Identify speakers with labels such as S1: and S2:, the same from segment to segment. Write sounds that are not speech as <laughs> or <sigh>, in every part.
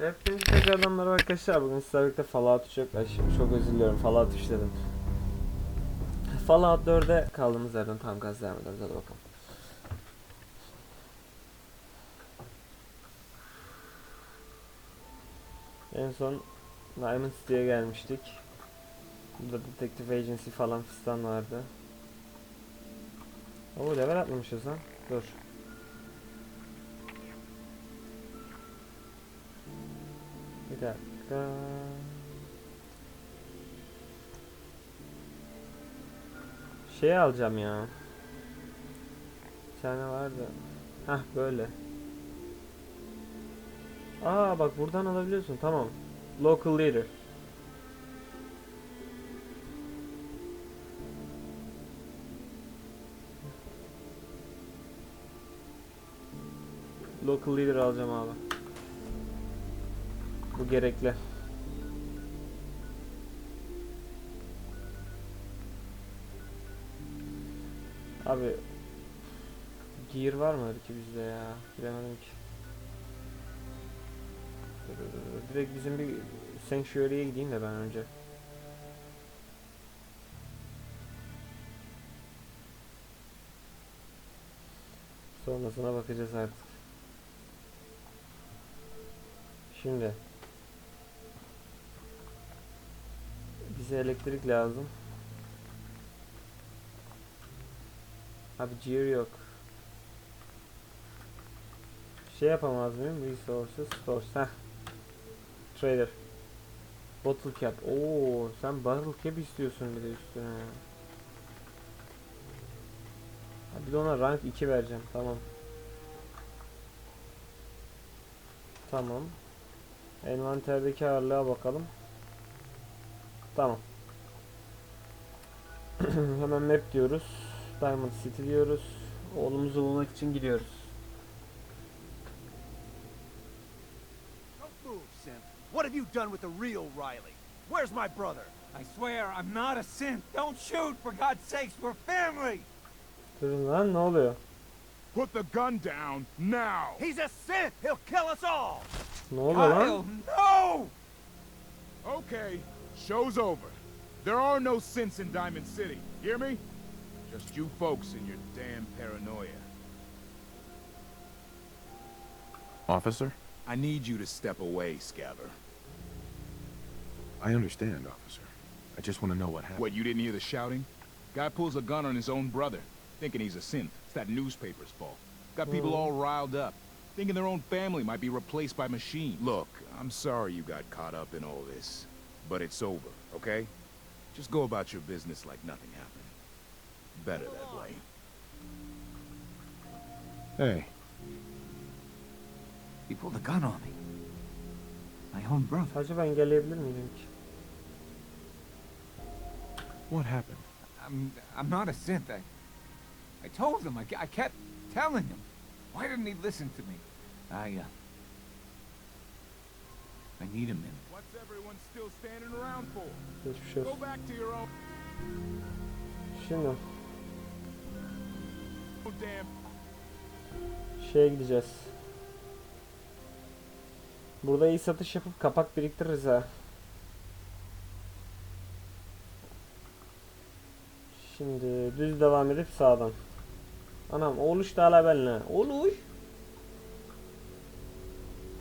S1: Hepinize tekrardan merhaba arkadaşlar. Bugün sizlerle birlikte Fallout çok aşırı çok özür diliyorum. Fallout 3 dedim. Fallout 4'e kaldığımız yerden tam gaz devam ediyoruz. Hadi bakalım. En son Diamond City'ye gelmiştik. Burada Detective Agency falan fistan vardı. Oo level atlamışız lan. Dur. Dakika. Şey alacağım ya. Bir tane vardı. Hah böyle. Aa bak buradan alabiliyorsun. Tamam. Local leader. Local leader alacağım abi. Bu gerekli. Abi Gear var mı ki bizde ya? Bilemedim ki. Direkt bizim bir Sanctuary'e gideyim de ben önce. Sonrasına bakacağız artık. Şimdi bize elektrik lazım. Abi gear yok. Şey yapamaz mıyım? Resources, stores. Heh. Trader. Bottle cap. Oo, sen bottle cap istiyorsun bir de üstüne. Ha, bir de ona rank 2 vereceğim. Tamam. Tamam. Envanterdeki ağırlığa bakalım. Tamam. <clears throat> Hemen map diyoruz. Diamond City diyoruz. Oğlumuzu bulmak için gidiyoruz.
S2: Don't move, Simp. What have you done with the real Riley? Where's my brother?
S3: I swear I'm not a synth. Don't shoot, for God's sakes, we're family!
S1: Durun lan ne oluyor?
S4: Put the gun down now.
S2: He's a synth! He'll kill us all!
S1: Ne oluyor lan?
S3: Kyle, no!
S4: Okay, show's over. There are no synths in Diamond City. Hear me? Just you folks and your damn paranoia.
S5: Officer?
S4: I need you to step away, Scabber.
S5: I understand, officer. I just want to know what happened.
S4: What, you didn't hear the shouting? Guy pulls a gun on his own brother, thinking he's a synth. It's that newspaper's fault. Got people oh. all riled up, thinking their own family might be replaced by machine. Look, I'm sorry you got caught up in all this, but it's over, okay? Just go about your business like nothing happened. Better that way.
S5: Hey,
S3: He pulled a gun on me. My own brother.
S1: Acaba engelleyebilir miydim ki?
S5: what happened?
S3: I'm, I'm not a synth. I, I told him. I, I kept telling him. Why didn't he listen to me? I, uh... I need a minute.
S4: What's everyone still standing around for?
S1: Hiçbir şey
S4: Go
S1: yok.
S4: back to your own
S1: Şimdi
S4: damn
S1: şeye gideceğiz. Burada iyi satış yapıp kapak biriktiririz ha. Şimdi düz devam edip sağdan. Anam oluş da hala benimle. Oluş.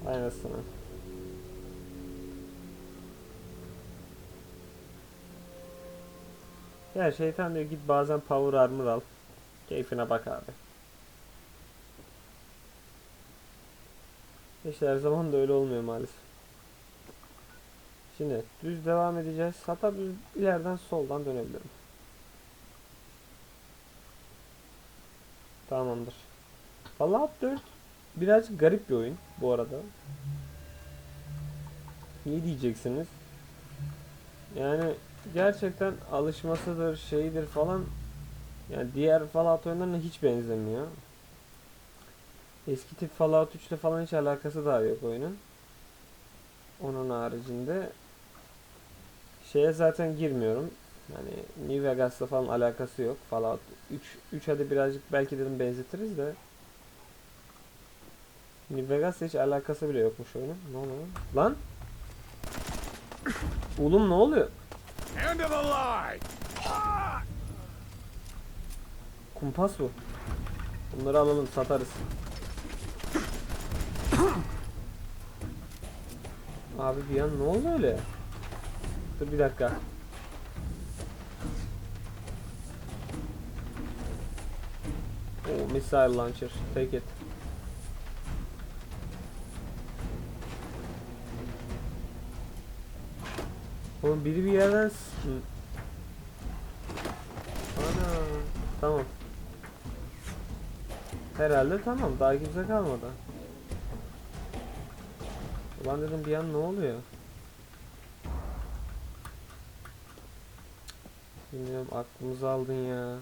S1: Aynısını. Ya şeytan diyor git bazen power armor al. Keyfine bak abi. İşte her zaman da öyle olmuyor maalesef. Şimdi düz devam edeceğiz. Hatta düz ileriden soldan dönebilirim. Tamamdır. Fallout 4 birazcık garip bir oyun bu arada. Niye diyeceksiniz? Yani gerçekten alışmasıdır, şeyidir falan. Yani diğer Fallout oyunlarına hiç benzemiyor. Eski tip Fallout 3 ile falan hiç alakası daha yok oyunun. Onun haricinde şeye zaten girmiyorum. Yani New Vegas'la falan alakası yok. Fallout 3 3 hadi birazcık belki dedim benzetiriz de New Vegas'la hiç alakası bile yokmuş oyunun. Ne oluyor? Lan? Oğlum ne oluyor?
S4: End of the line!
S1: Kumpas bu. Bunları alalım satarız. Abi bir an ne oldu öyle? Dur bir dakika. Oh, missile launcher. Take it. Oğlum biri bir yerden. Ana tamam. Herhalde tamam daha kimse kalmadı. Ulan dedim bir an ne oluyor? Bilmiyorum aklımızı aldın ya.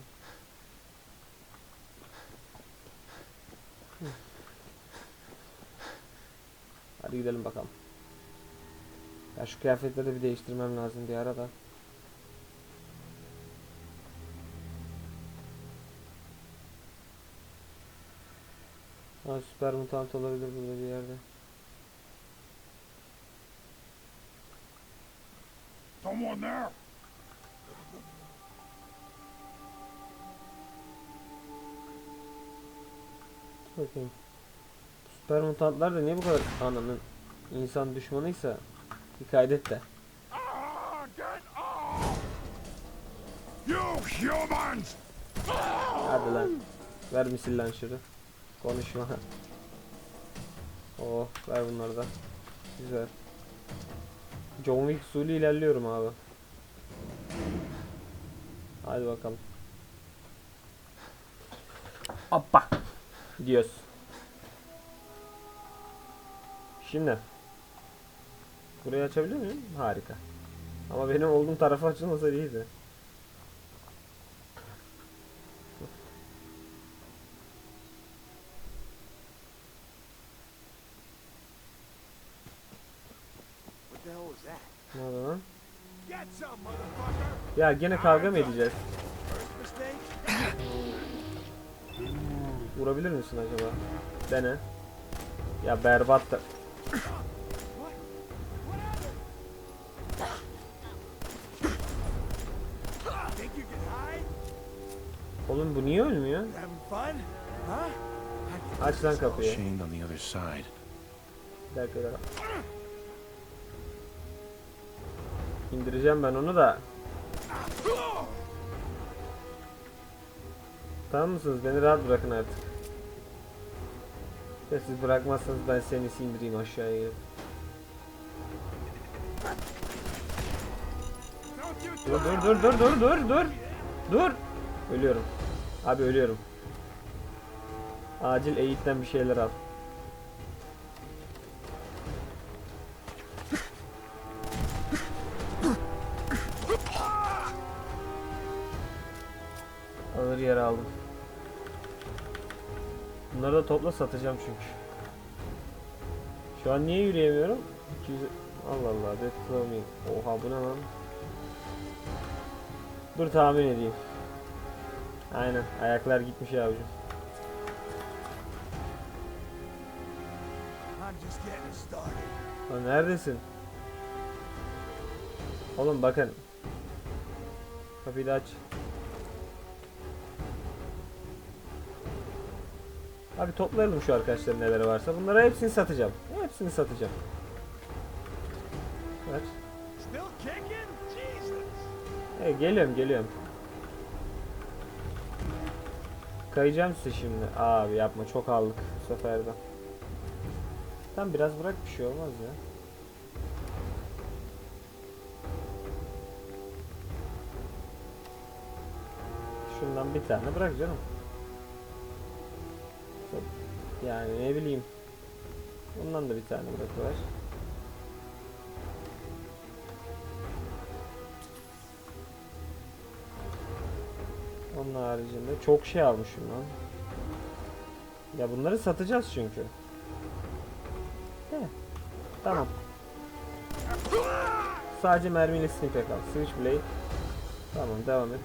S1: Hadi gidelim bakalım. Ya şu kıyafetleri bir değiştirmem lazım bir ara da. Ha süper mutant olabilir burada bir yerde.
S4: Someone there!
S1: Bakayım. Süper mutantlar da niye bu kadar ananın insan düşmanıysa bir kaydet de. Hadi lan. Ver misil launcher'ı. Konuşma. Oh ver bunları da. Güzel. John Wick usulü ilerliyorum abi. Hadi bakalım. Hoppa. Gidiyoruz. Şimdi. Burayı açabiliyor muyum? Harika. Ama benim olduğum tarafı açılmasa iyiydi. Ne oldu lan? Ya gene kavga mı edeceğiz? Vurabilir misin acaba? Dene. Ya berbat da. Oğlum bu niye ölmüyor? Aç lan kapıyı.
S5: Chained on the other side.
S1: Bir dakika dakika. İndireceğim ben onu da. Tamam mısınız? Beni rahat bırakın artık. Ya siz bırakmazsanız ben seni indireyim aşağıya. Dur dur dur dur dur dur dur. Dur. Ölüyorum. Abi ölüyorum. Acil eğitten bir şeyler al. Alır yere aldım. Bunları da topla satacağım çünkü. Şu an niye yürüyemiyorum? 200... Allah Allah. Death. Oha bu ne lan? Dur tahmin edeyim. Aynen. Ayaklar gitmiş yavrum.
S2: I'm just getting started.
S1: Lan neredesin? Oğlum bakın. Kapıyı da aç. Abi toplayalım şu arkadaşların neleri varsa. Bunları hepsini satacağım. Hepsini satacağım. Ver. Hey, geliyorum geliyorum. Kayacağım size şimdi. Abi yapma çok aldık bu sefer de. Tam biraz bırak bir şey olmaz ya. Şundan bir tane bırak canım. Yani ne bileyim. Bundan da bir tane bırakıver. Onun haricinde çok şey almışım lan. Ya bunları satacağız çünkü. De. Tamam. Sadece mermiyle sniper kal. Switchblade. Tamam devam et.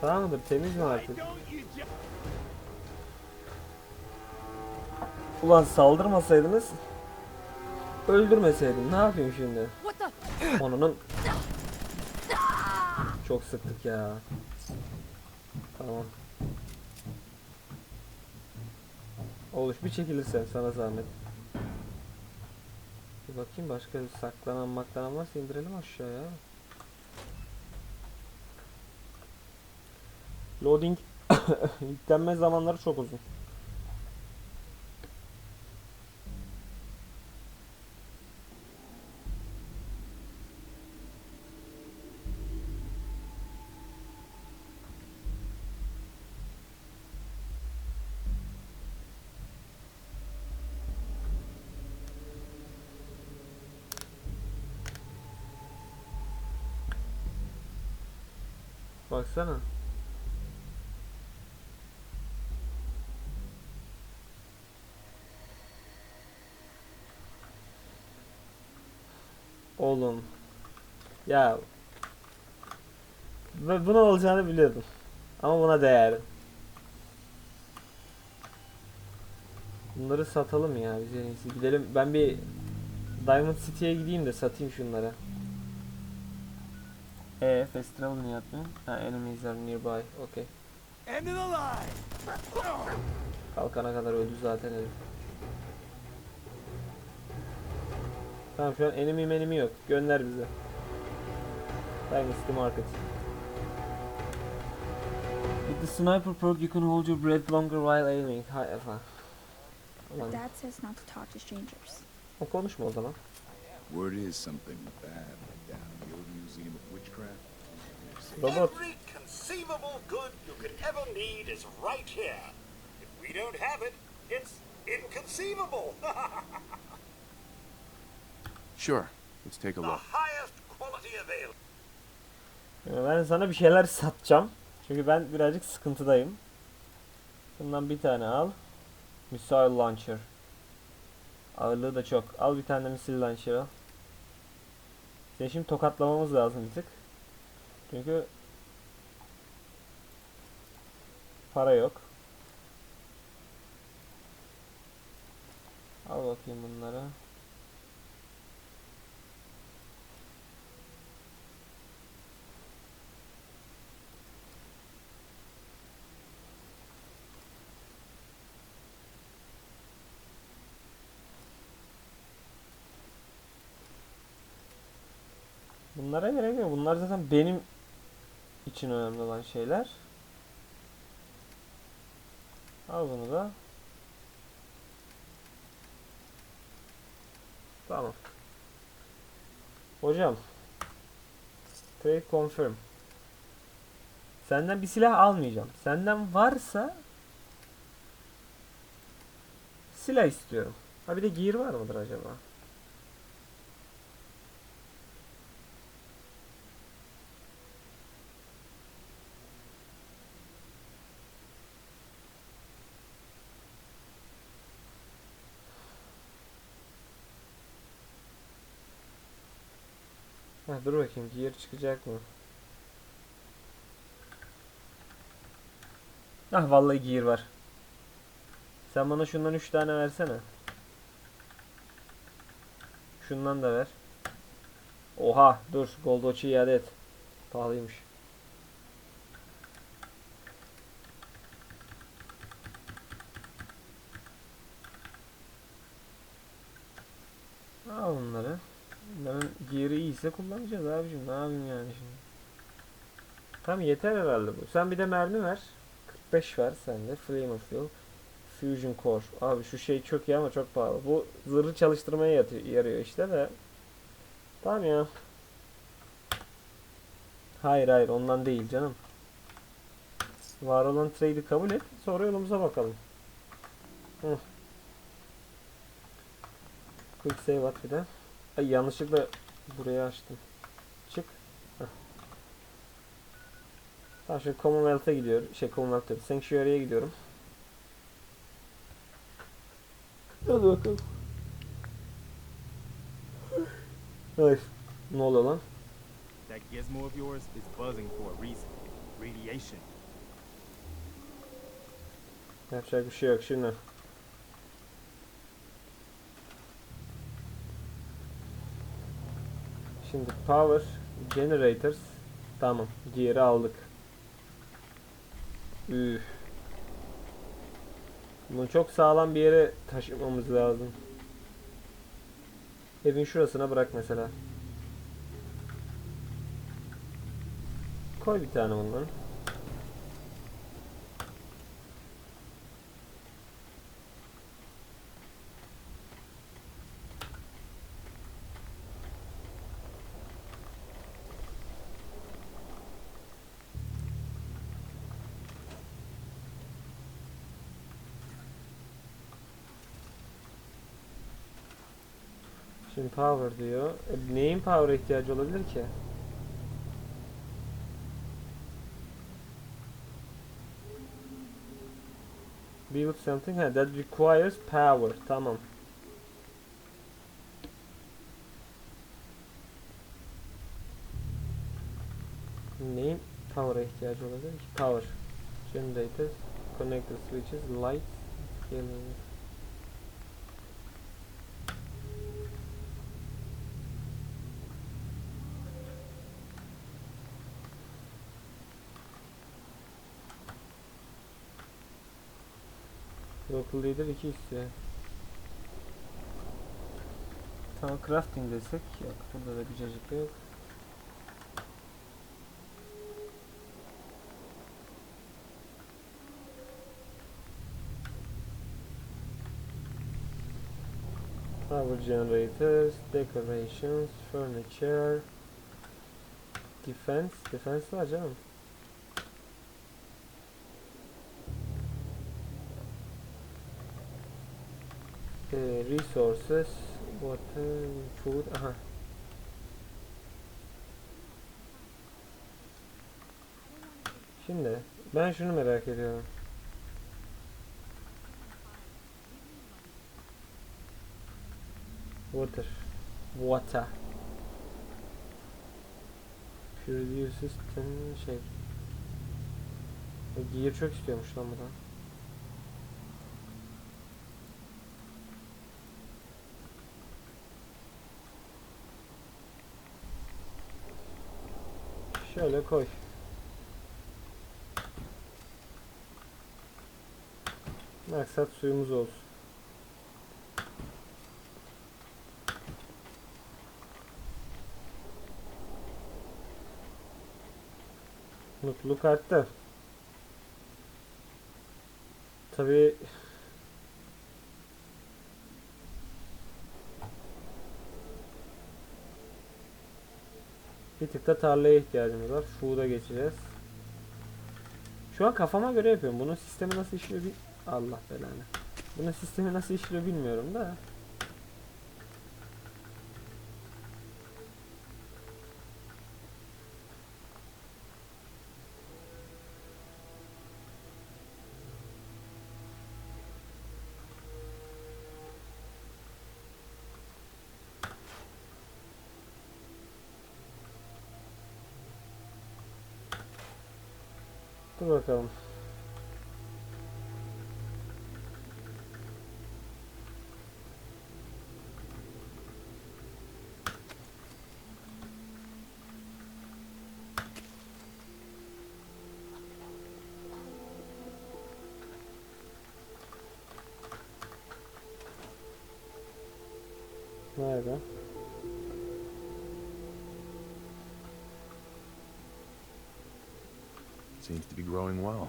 S1: Tamamdır temiz mi artık? Ulan saldırmasaydınız öldürmeseydim. Ne yapayım şimdi? Onunun çok sıktık ya. Tamam. Oluş bir çekilirsen sana zahmet. Bir bakayım başka bir saklanan maklanan varsa indirelim aşağıya. Loading <coughs> yüklenme zamanları çok uzun. Baksana. Oğlum. Ya. Ben buna olacağını biliyordum. Ama buna değer. Bunları satalım ya biz. Gidelim ben bir Diamond City'ye gideyim de satayım şunları. E festival niye yapmıyor? Ha enemies are nearby. Okay.
S2: End of the line!
S1: Kalkana kadar öldü zaten herif. Tamam şu an enemy enemy yok. Gönder bize. Dynasty Market. With the sniper perk you can hold your breath longer while aiming. Hay. Ulan
S6: Dad says not to talk to strangers.
S1: o konuşma o zaman.
S4: Word is something bad down the old Museum.
S1: Robot.
S7: Every conceivable good you could ever need is right here. If we don't have it, it's inconceivable. <laughs>
S5: Sure. Let's take a
S7: the
S5: look.
S7: highest quality available.
S1: Yani Ben sana bir şeyler satacağım. Çünkü ben birazcık sıkıntıdayım. Bundan bir tane al. Missile launcher. Ağırlığı da çok. Al bir tane de missile launcher al. Seni şimdi tokatlamamız lazım bir tık. Çünkü para yok. Al bakayım bunları. Bunlara gerek yok. Bunlar zaten benim için önemli olan şeyler. Al bunu da. Tamam. Hocam. Trade confirm. Senden bir silah almayacağım. Senden varsa silah istiyorum. Ha bir de gear var mıdır acaba? Dur bakayım gear çıkacak mı? Ah vallahi gear var. Sen bana şundan 3 tane versene. Şundan da ver. Oha dur Gold Watch'ı iade et. Pahalıymış. Al bunları. Bunların iyiyse kullanacağız abicim. Ne yapayım yani şimdi. Tamam yeter herhalde bu. Sen bir de mermi ver. 45 ver sende. Flamer Fuel. Fusion Core. Abi şu şey çok iyi ama çok pahalı. Bu zırhı çalıştırmaya yarıyor işte de. Tamam ya. Hayır hayır ondan değil canım. Var olan trade'i kabul et. Sonra yolumuza bakalım. Hı. Quick save at bir de. Ay yanlışlıkla burayı açtım. Çık. Heh. Tamam şimdi Commonwealth'a gidiyorum. Şey Commonwealth değil. Sanctuary'e gidiyorum. Hadi bakalım. Ay. Ne oluyor lan?
S8: That gizmo of yours is buzzing for a reason. Radiation.
S1: Yapacak bir şey yok şimdi. Şimdi power generators tamam gear'ı aldık. Üf. Bunu çok sağlam bir yere taşımamız lazım. Evin şurasına bırak mesela. Koy bir tane bunları. Şimdi power diyor. E, neyin power'a ihtiyacı olabilir ki? Build something ha, that requires power. Tamam. Neyin power'a ihtiyacı olabilir ki? Power. Generators, connector switches, lights, yellow. Local leader 2 istiyor. Tamam crafting desek yok. Burada da bir cacık yok. Power generators, decorations, furniture, defense, defense var canım. Resources, water, food, aha. Şimdi ben şunu merak ediyorum. Water, water. Produces ten şey. Gear çok istiyormuş lan bu Şöyle koy. Maksat suyumuz olsun. Mutluluk arttı. Tabii Bir tık da tarlaya ihtiyacımız var. Food'a geçeceğiz. Şu an kafama göre yapıyorum. Bunun sistemi nasıl işliyor bir... Allah belanı. Bunun sistemi nasıl işliyor bilmiyorum da. Bakalım. Nerede?
S5: Seems to be growing well.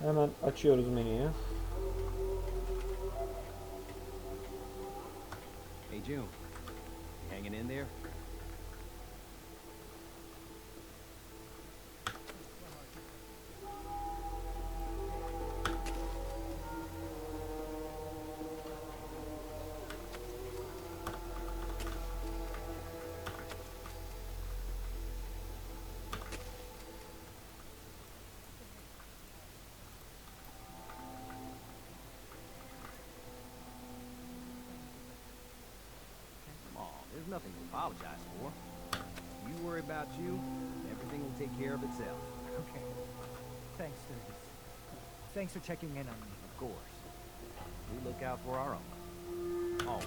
S1: Hemen açıyoruz menüyü.
S2: Hey, June. Nothing to apologize for. You worry about you, everything will take care of itself.
S9: Okay. Thanks, Sturgis. Thanks for checking in on me.
S2: Of course. We look out for our own. Always.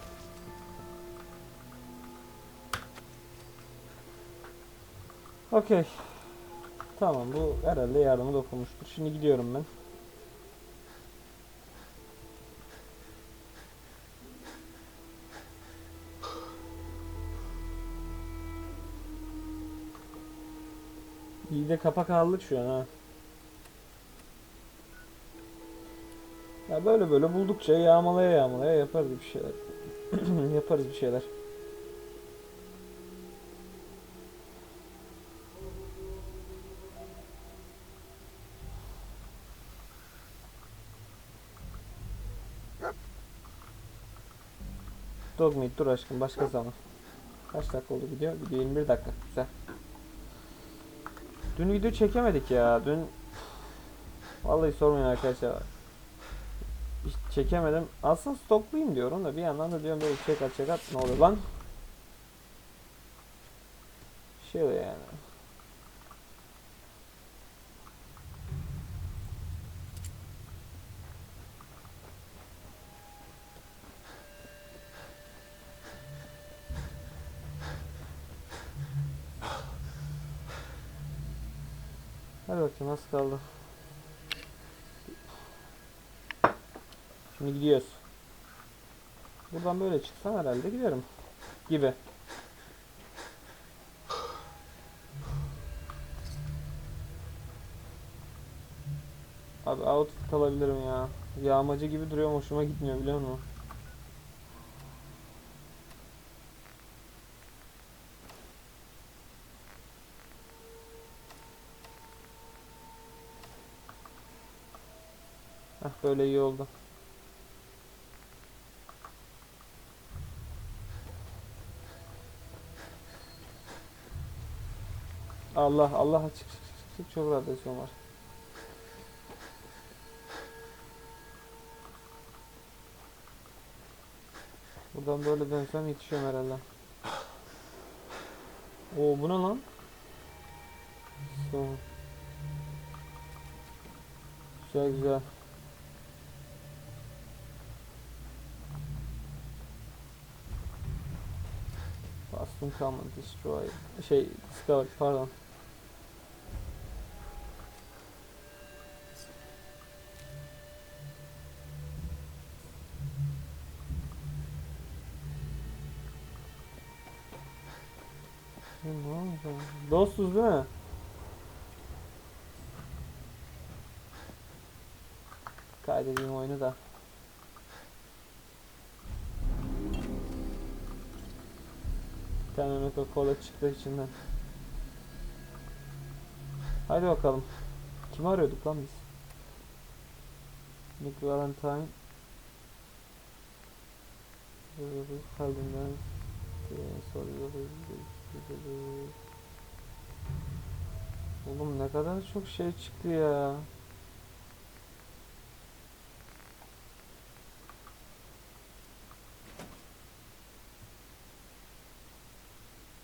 S1: Okey. Tamam bu herhalde yardımı dokunmuştur. Şimdi gidiyorum ben. İyi de kapak aldık şu an ha. Ya böyle böyle buldukça yağmalaya yağmalaya yaparız bir şeyler. <clears throat> yaparız bir şeyler. Dog dur aşkım başka zaman. Kaç dakika oldu video? Video 21 dakika. Güzel. Dün video çekemedik ya. Dün Vallahi sormayın arkadaşlar. Hiç çekemedim. Aslında stoklayayım diyorum da bir yandan da diyorum böyle check at check at ne oluyor lan? Şey yani. Hadi bakayım nasıl kaldı. Şimdi gidiyoruz. Buradan böyle çıksam herhalde giderim. Gibi. Abi outfit alabilirim ya. Yağmacı gibi duruyor hoşuma gitmiyor biliyor musun? Hah böyle iyi oldu. Allah Allah çık çık çık çık çok radyasyon var. Buradan böyle dönsem yetişiyorum herhalde. Oo bu ne lan? Son. Güzel güzel. Common Destroy. Şey, Discover pardon. Dostuz değil mi? Kaydedeyim oyunu da. Bir tane Nuka Cola çıktı içinden. Haydi bakalım. Kimi arıyorduk lan biz? Nick Valentine. Kalbinden Oğlum ne kadar çok şey çıktı ya.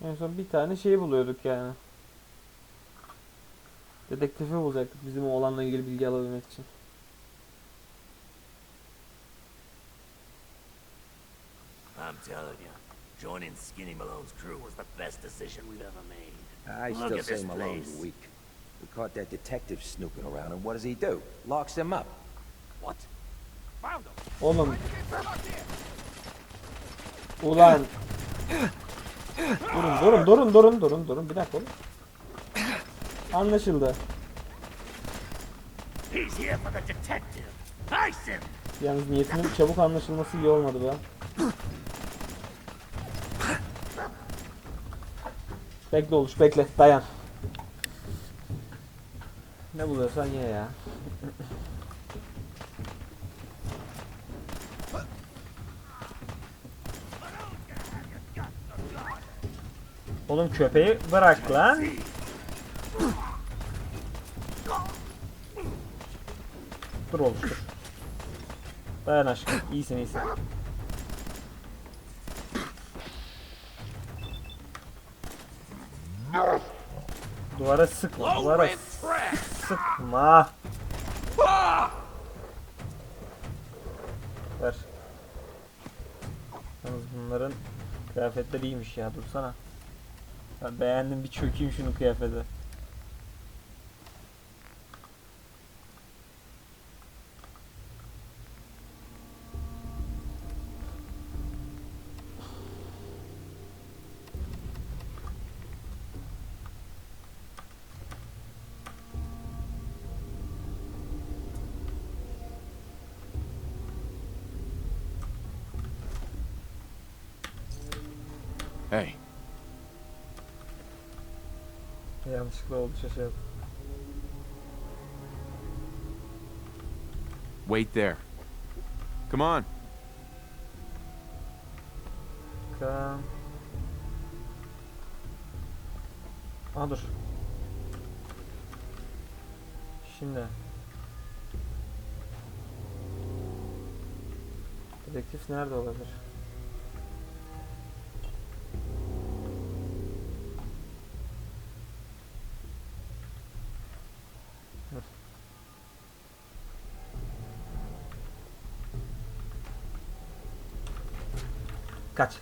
S1: En son bir tane şey buluyorduk yani. Dedektifi bulacaktık bizim oğlanla ilgili bilgi alabilmek için.
S7: I'm telling you, joining Skinny Malone's crew was the best decision we've ever made.
S10: I
S7: Look
S10: still say Malone's weak. We caught that detective snooping around, and what does he do? Locks him up.
S7: What?
S2: Found them!
S1: Oğlum. Ulan. <laughs> Durun durun durun durun durun durun bir dakika oğlum. Anlaşıldı. Yalnız niyetinin çabuk anlaşılması iyi olmadı be. Bekle oluş bekle dayan. Ne buluyorsan ye ya. Oğlum köpeği bırak lan. Dur oğlum dur. Dayan aşkım. İyisin iyisin. Duvara sıkma. Duvara sıkma. Ver. Yalnız bunların kıyafetleri iyiymiş ya. Dursana. Ben beğendim bir çökeyim şunu kıyafete.
S5: Hey,
S1: Yanlışlıkla oldu şaşırdım.
S5: wait there. Come on.
S1: Kan. Aa dur. Şimdi. Dedektif nerede olabilir? Kaç.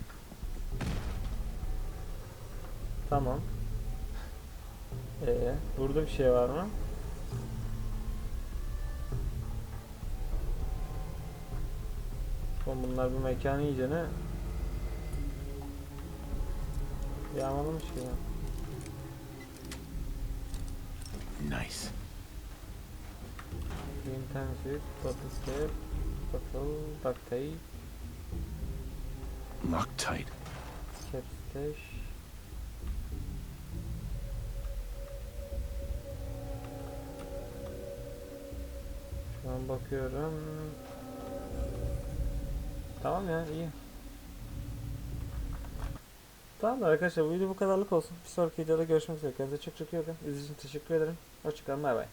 S1: Tamam. Ee, burada bir şey var mı? Oğlum bunlar bu mekanı iyice ne? Yağmalamış ki ya.
S5: Nice.
S1: Suit, bottle cap, bottle, duct tape,
S5: Loctite.
S1: stash. Şu an bakıyorum. Tamam ya iyi. Tamam arkadaşlar bu video bu kadarlık olsun. Bir sonraki videoda görüşmek üzere. Kendinize çok çok iyi bakın. İzlediğiniz için teşekkür ederim. Hoşçakalın bay bay.